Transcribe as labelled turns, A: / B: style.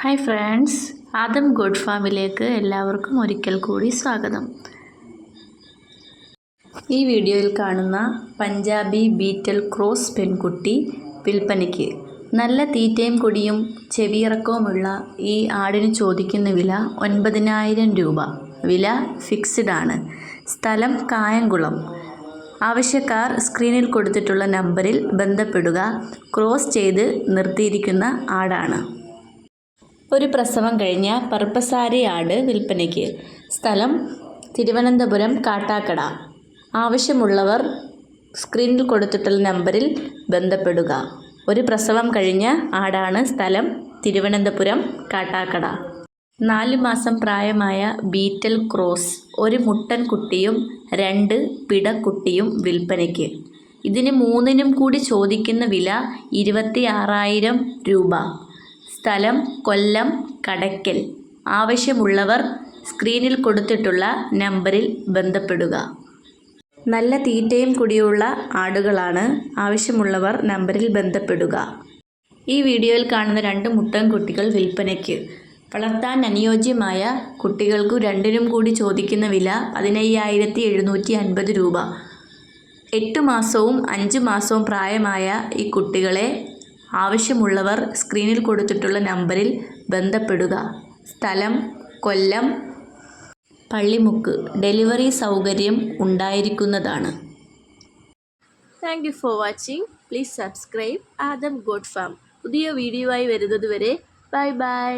A: Hi friends Adam good ഫാമിലേക്ക് എല്ലാവർക്കും ഒരിക്കൽ കൂടി സ്വാഗതം. ഈ വീഡിയോയിൽ കാണുന്ന പഞ്ചാബി ബീറ്റൽ ക്രോസ് പെൺകുട്ടി വിൽപ്പനയ്ക്ക് നല്ല തീറ്റയും കൊടിയും ചെവിയിറക്കവുമുള്ള ഈ ആടിന് ചോദിക്കുന്ന വില ഒൻപതിനായിരം രൂപ. വില ഫിക്സ്ഡ് ആണ്. സ്ഥലം കായംകുളം. ആവശ്യക്കാർ സ്ക്രീനിൽ കൊടുത്തിട്ടുള്ള നമ്പറിൽ ബന്ധപ്പെടുക ക്രോസ് ചെയ്ത് നിർത്തിയിരിക്കുന്ന ആടാണ്. ഒരു പ്രസവം കഴിഞ്ഞ പർപ്പസാരി ആട് വിൽപ്പനയ്ക്ക്. സ്ഥലം തിരുവനന്തപുരം കാട്ടാക്കട. ആവശ്യമുള്ളവർ സ്ക്രീനിൽ കൊടുത്തിട്ടുള്ള നമ്പറിൽ ബന്ധപ്പെടുക. ഒരു പ്രസവം കഴിഞ്ഞ ആടാണ് സ്ഥലം തിരുവനന്തപുരം കാട്ടാക്കട. നാല് മാസം പ്രായമായ ബീറ്റൽ ക്രോസ് ഒരു മുട്ടൻ കുട്ടിയും രണ്ട് പിടക്കുട്ടിയും വിൽപ്പനയ്ക്ക്. ഇതിന് മൂന്നിനും കൂടി ചോദിക്കുന്ന വില ഇരുപത്തി ആറായിരം രൂപ. സ്ഥലം കൊല്ലം കടയ്ക്കൽ. ആവശ്യമുള്ളവർ സ്ക്രീനിൽ കൊടുത്തിട്ടുള്ള നമ്പറിൽ ബന്ധപ്പെടുക. നല്ല തീറ്റയും കുടിയുള്ള ആടുകളാണ്. ആവശ്യമുള്ളവർ നമ്പറിൽ ബന്ധപ്പെടുക. ഈ വീഡിയോയിൽ കാണുന്ന രണ്ട് മുട്ടൻ കുട്ടികൾ വിൽപ്പനയ്ക്ക്. വളർത്താൻ അനുയോജ്യമായ കുട്ടികൾക്കു രണ്ടിനും കൂടി ചോദിക്കുന്ന വില പതിനയ്യായിരത്തി എഴുന്നൂറ്റി അൻപത് രൂപ. എട്ട് മാസവും അഞ്ച് മാസവും പ്രായമായ ഈ കുട്ടികളെ ആവശ്യമുള്ളവർ സ്ക്രീനിൽ കൊടുത്തിട്ടുള്ള നമ്പറിൽ ബന്ധപ്പെടുക. സ്ഥലം കൊല്ലം പള്ളിമുക്ക് ഡെലിവറി സൗകര്യം ഉണ്ടായിരിക്കുന്നതാണ്. Thank you for watching please subscribe Adam goat farm പുതിയ വീഡിയോ ആയി വരുന്നത് വരെ ബൈ ബൈ.